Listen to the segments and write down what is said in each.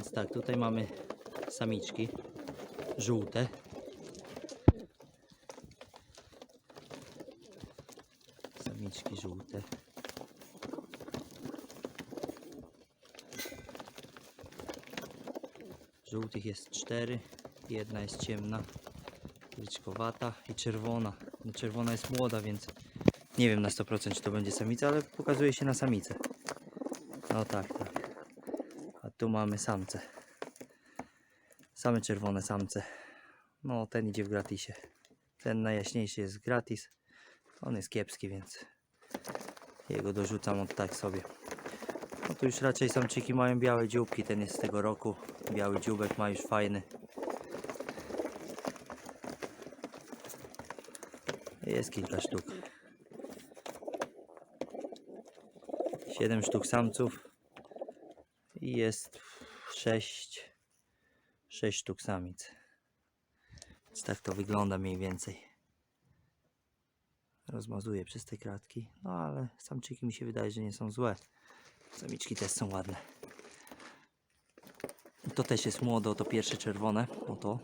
Więc tak, tutaj mamy samiczki żółte. Samiczki żółte. Żółtych jest cztery, jedna jest ciemna, liczkowata i czerwona. No, czerwona jest młoda, więc nie wiem na 100% czy to będzie samica, ale pokazuje się na samicę. No tak, tak. Tu mamy samce. Same czerwone samce. No ten idzie w gratisie. Ten najjaśniejszy jest gratis. On jest kiepski, więc jego dorzucam od tak sobie. No tu już raczej samczyki mają białe dzióbki. Ten jest z tego roku. Biały dzióbek ma już fajny. Jest kilka sztuk. 7 sztuk samców i jest 6 6 sztuk samic. Więc tak to wygląda mniej więcej. Rozmazuję przez te kratki, no ale samczyki mi się wydaje, że nie są złe. Samiczki też są ładne. To też jest młode, to pierwsze czerwone, oto.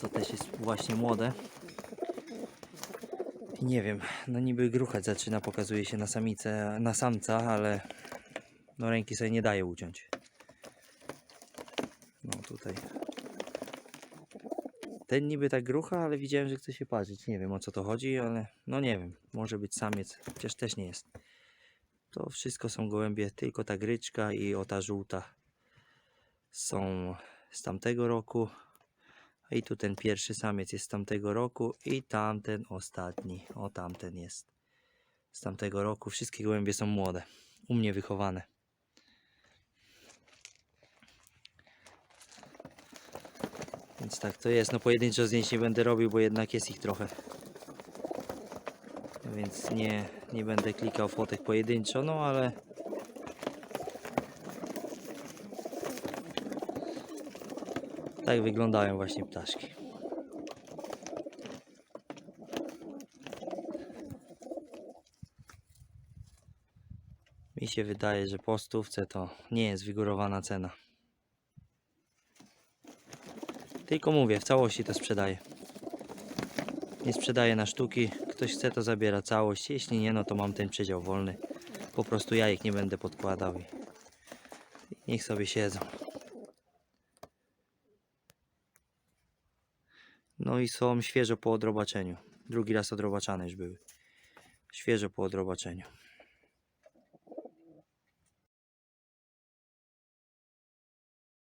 To też jest właśnie młode. Nie wiem, no niby gruchać zaczyna, pokazuje się na samicę, na samca, ale no ręki sobie nie daje uciąć. No tutaj. Ten niby tak grucha, ale widziałem, że chce się parzyć. Nie wiem o co to chodzi, ale no nie wiem. Może być samiec, chociaż też nie jest. To wszystko są gołębie, tylko ta gryczka i o ta żółta są z tamtego roku. I tu ten pierwszy samiec jest z tamtego roku i tamten ostatni, o tamten jest z tamtego roku. Wszystkie gołębie są młode, u mnie wychowane. Więc tak to jest. No pojedynczo zdjęć nie będę robił, bo jednak jest ich trochę. Więc nie, nie będę klikał fotek pojedynczo, no ale tak wyglądają właśnie ptaszki. Mi się wydaje, że po stówce to nie jest wygórowana cena. Tylko mówię, w całości to sprzedaję. Nie sprzedaję na sztuki. Ktoś chce, to zabiera całość. Jeśli nie, no to mam ten przedział wolny. Po prostu jajek nie będę podkładał i niech sobie siedzą. No i są świeżo po odrobaczeniu. Drugi raz odrobaczane już były. Świeżo po odrobaczeniu.